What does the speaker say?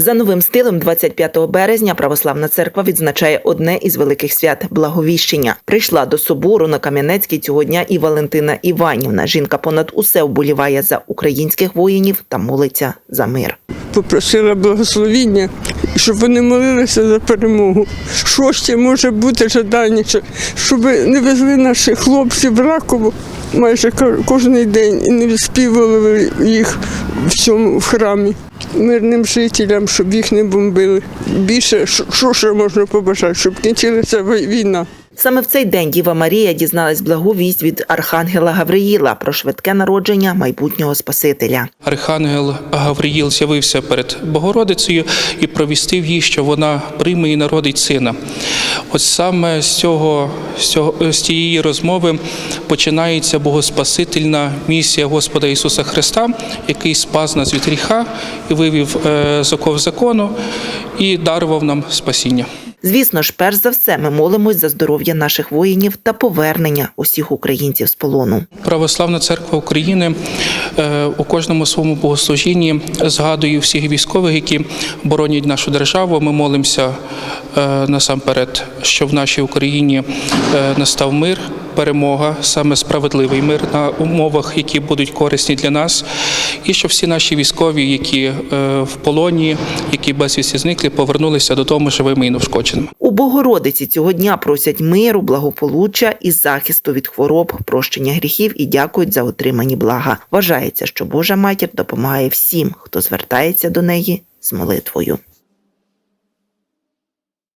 За новим стилем, 25 березня православна церква відзначає одне із великих свят Благовіщення. Прийшла до собору на Кам'янецький цього дня і Валентина Іванівна. Жінка понад усе вболіває за українських воїнів та молиться за мир. попросила благословіння, щоб вони молилися за перемогу. Що ще може бути жаданіше, щоб не везли наших хлопців в Ракову майже кожен день і не відспівували їх в цьому в храмі. Мирним жителям, щоб їх не бомбили. Більше що- ще можна побажати, щоб кінчилася війна. Саме в цей день Діва Марія дізналась благу вість від архангела Гавриїла про швидке народження майбутнього Спасителя. Архангел Гавриїл з'явився перед Богородицею і провістив їй, що вона прийме і народить сина. От саме з цього, з цього з цієї розмови починається богоспасительна місія Господа Ісуса Христа, який спас нас від гріха і вивів е, з оков закону і дарував нам спасіння. Звісно ж, перш за все, ми молимось за здоров'я наших воїнів та повернення усіх українців з полону. Православна церква України е, у кожному своєму богослужінні згадує всіх військових, які боронять нашу державу. Ми молимося е, насамперед, щоб в нашій Україні е, настав мир, перемога, саме справедливий мир на умовах, які будуть корисні для нас, і щоб всі наші військові, які е, в полоні, які безвісті зникли, повернулися додому живими і неушкодженими. У Богородиці цього дня просять миру, благополуччя і захисту від хвороб, прощення гріхів і дякують за отримані блага. Вважається, що Божа матір допомагає всім, хто звертається до неї з молитвою.